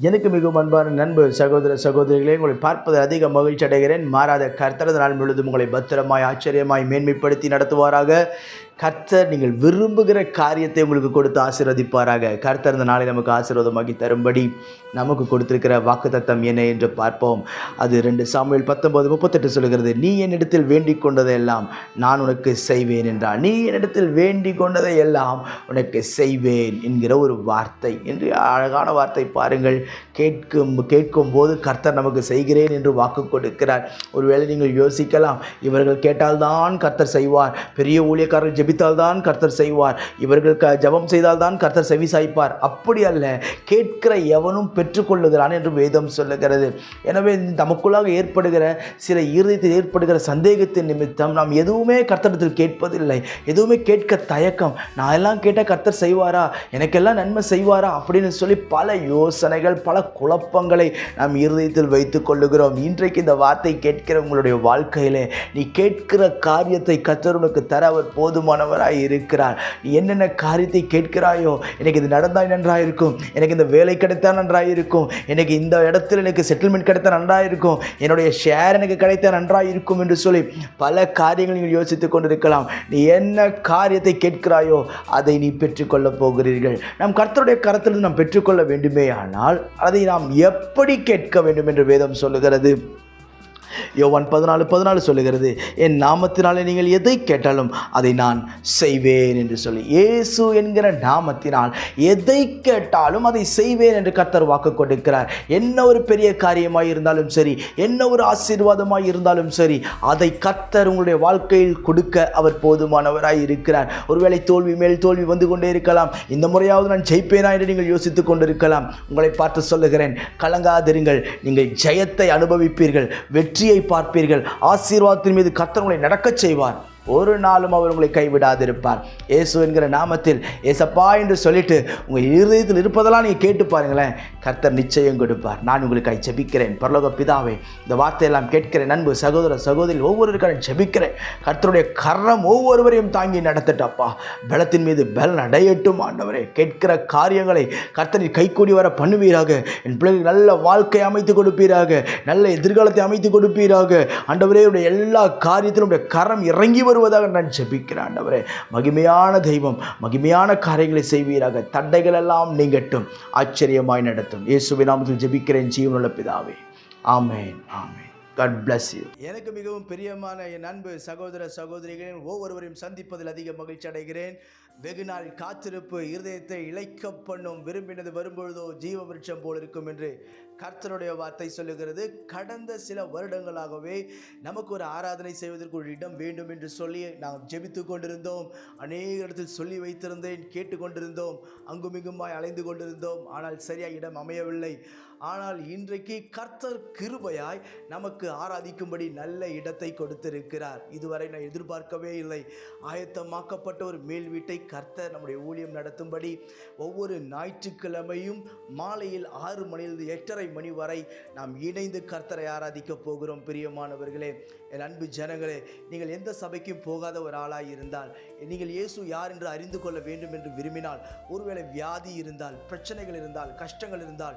எனக்கு மிகவும் அன்பான நண்பு சகோதர சகோதரிகளே உங்களை பார்ப்பது அதிக மகிழ்ச்சி அடைகிறேன். மாறாத கர்த்தரது நாள் முழுவதும் உங்களை பத்திரமாய் ஆச்சரியமாய் மேன்மைப்படுத்தி நடத்துவாராக. கர்த்தர் நீங்கள் விரும்புகிற காரியத்தை உங்களுக்கு கொடுத்து ஆசீர்வதிப்பாராக. கர்த்தர் இந்த நாளை நமக்கு ஆசீர்வாதமாக்கி தரும்படி நமக்கு கொடுத்திருக்கிற வாக்குத்தத்தம் என்ன என்று பார்ப்போம். அது ரெண்டு சாமியில் பத்தொன்பது முப்பத்தெட்டு சொல்கிறது நீ என்னிடத்தில் வேண்டிக் கொண்டதையெல்லாம் நான் உனக்கு செய்வேன் என்றால் நீ என்னிடத்தில் வேண்டிக் கொண்டதையெல்லாம் உனக்கு செய்வேன் என்கிற ஒரு வார்த்தை. என்று அழகான வார்த்தை பாருங்கள். கேட்கும் கேட்கும் போது கர்த்தர் நமக்கு செய்கிறேன் என்று வாக்கு கொடுக்கிறார். ஒருவேளை நீங்கள் யோசிக்கலாம் இவர்கள் கேட்டால்தான் கர்த்தர் செய்வார். பெரிய ஊழியக்காரர்கள் ஜெபித்தால்தான் கர்த்தர் செய்வார். இவர்கள் க செய்தால் செய்தால்தான் கர்த்தர் செவி சாய்ப்பார். அப்படி அல்ல கேட்கிற எவனும் பெற்றுக்கொள்ளுகிறான் என்று வேதம் சொல்லுகிறது. எனவே நமக்குள்ளாக ஏற்படுகிற சில இருதயத்தில் ஏற்படுகிற சந்தேகத்தின் நிமித்தம் நாம் எதுவுமே கர்த்தடத்தில் கேட்பதில்லை. எதுவுமே கேட்க தயக்கம். நான் எல்லாம் கேட்டால் கர்த்தர் செய்வாரா? எனக்கெல்லாம் நன்மை செய்வாரா? அப்படின்னு சொல்லி பல யோசனைகள் பல குழப்பங்களை நாம் இருதயத்தில் வைத்து கொள்ளுகிறோம். இன்றைக்கு இந்த வார்த்தை கேட்கிற உங்களுடைய வாழ்க்கையிலே நீ கேட்கிற காரியத்தை கர்த்தர் உனக்கு தர அவர் போதுமான போதுமானவராய் இருக்கிறார். நீ என்னென்ன காரியத்தை கேட்கிறாயோ எனக்கு இது நடந்தால் நன்றாக இருக்கும் எனக்கு இந்த வேலை கிடைத்தால் நன்றாக இருக்கும் எனக்கு இந்த இடத்துல எனக்கு செட்டில்மெண்ட் கிடைத்தால் நன்றாக இருக்கும் என்னுடைய ஷேர் எனக்கு கிடைத்தால் நன்றாக இருக்கும் என்று சொல்லி பல காரியங்கள் நீங்கள் யோசித்துக் கொண்டிருக்கலாம். நீ என்ன காரியத்தை கேட்கிறாயோ அதை நீ பெற்றுக்கொள்ளப் போகிறீர்கள். நம் கர்த்தருடைய கரத்திலிருந்து நாம் பெற்றுக்கொள்ள வேண்டுமே ஆனால் அதை நாம் எப்படி கேட்க வேண்டும் என்று வேதம் சொல்லுகிறது. யோவான் பதினாலு பதினாலு சொல்லுகிறது என் நாமத்தினாலே நீங்கள் எதை கேட்டாலும் அதை நான் செய்வேன் என்று சொல்லி இயேசு என்கிற நாமத்தினால் எதை கேட்டாலும் அதை செய்வேன் என்று கத்தர் வாக்கு கொடுக்கிறார். என்ன ஒரு பெரிய காரியமாய் இருந்தாலும் சரி என்ன ஒரு ஆசீர்வாதமாய் இருந்தாலும் சரி அதை கத்தர் உங்களுடைய வாழ்க்கையில் கொடுக்க அவர் போதுமானவராய் இருக்கிறார். ஒருவேளை தோல்வி மேல் தோல்வி வந்து கொண்டே இருக்கலாம். இந்த முறையாவது நான் ஜெயிப்பேனா என்று நீங்கள் யோசித்துக் கொண்டிருக்கலாம். உங்களை பார்த்து சொல்லுகிறேன் கலங்காதிருங்கள். நீங்கள் ஜெயத்தை அனுபவிப்பீர்கள். வெற்றி வெற்றியை பார்ப்பீர்கள். ஆசீர்வாதத்தின் மீது கத்தவங்களை நடக்கச் செய்வார். ஒரு நாளும் அவர் உங்களை கைவிடாதிருப்பார். இயேசு என்கிற நாமத்தில் ஏசப்பா என்று சொல்லிட்டு உங்கள் இருதயத்தில் இருப்பதெல்லாம் நீங்கள் கேட்டு பாருங்களேன். கர்த்தர் நிச்சயம் கொடுப்பார். நான் உங்களுக்காக ஜெபிக்கிறேன். பரலோக பிதாவே இந்த வார்த்தையெல்லாம் கேட்கிறேன். நண்பு சகோதர சகோதரி ஒவ்வொருவருக்கான ஜெபிக்கிறேன். கர்த்தருடைய கரம் ஒவ்வொருவரையும் தாங்கி நடத்தட்டப்பா. பலத்தின் மீது பலன் அடையட்டும் ஆண்டவரே. கேட்கிற காரியங்களை கர்த்தரின் கைக்கூடி வர பண்ணுவீராக. என் பிள்ளைகள் நல்ல வாழ்க்கை அமைத்து கொடுப்பீராக. நல்ல எதிர்காலத்தை அமைத்து கொடுப்பீராக. ஆண்டவரே உடைய எல்லா காரியத்திலும் உடைய கரம் இறங்கி வருவதாக நான் ஜெபிக்கிறேன் ஆண்டவரே. மகிமையான தெய்வம் மகிமையான காரியங்களை செய்வீராக. தடைகள் எல்லாம் நீங்கட்டும். ஆச்சரியமாய் நடத்தும். இயேசுவின் நாமத்தில் ஜெபிக்கிறேன். ஜீவனுள்ள பிதாவே. ஆமேன் ஆமேன். God bless you. எனக்கு மிகவும் பிரியமான என் அன்பு சகோதர சகோதரிகளின் ஒவ்வொருவரையும் சந்திப்பதில் அதிக மகிழ்ச்சி அடைகிறேன். வெகு நாள் காத்திருப்பு இருதயத்தை இழைக்க பண்ணும் விரும்பினது வரும்பொழுதோ ஜீவ விருட்சம் போல் இருக்கும் என்று கர்த்தருடைய வார்த்தை சொல்லுகிறது கடந்த சில வருடங்களாகவே நமக்கு ஒரு ஆராதனை செய்வதற்கு ஒரு இடம் வேண்டும் என்று சொல்லி நாம் ஜெபித்து கொண்டிருந்தோம். அநேக இடத்தில் சொல்லி வைத்திருந்தேன் கேட்டுக்கொண்டிருந்தோம் அங்குமிங்குமாய் அலைந்து கொண்டிருந்தோம். ஆனால் சரியாக இடம் அமையவில்லை. ஆனால் இன்றைக்கு கர்த்தர் கிருபையாய் நமக்கு ஆராதிக்கும்படி நல்ல இடத்தை கொடுத்திருக்கிறார். இதுவரை நான் எதிர்பார்க்கவே இல்லை. ஆயத்தமாக்கப்பட்ட ஒரு மேல் வீட்டை கர்த்தர் நம்முடைய ஊழியம் நடத்தும்படி ஒவ்வொரு ஞாயிற்றுக்கிழமையும் மாலையில் ஆறு மணியிலிருந்து எட்டரை மணி வரை நாம் இணைந்து கர்த்தரை ஆராதிக்க போகிறோம் பிரியமானவர்களே. என் அன்பு ஜனங்களே நீங்கள் எந்த சபைக்கும் போகாத ஒரு ஆளாக இருந்தால் நீங்கள் இயேசு யார் என்று அறிந்து கொள்ள வேண்டும் என்று விரும்பினால் ஒருவேளை வியாதி இருந்தால் பிரச்சனைகள் இருந்தால் கஷ்டங்கள் இருந்தால்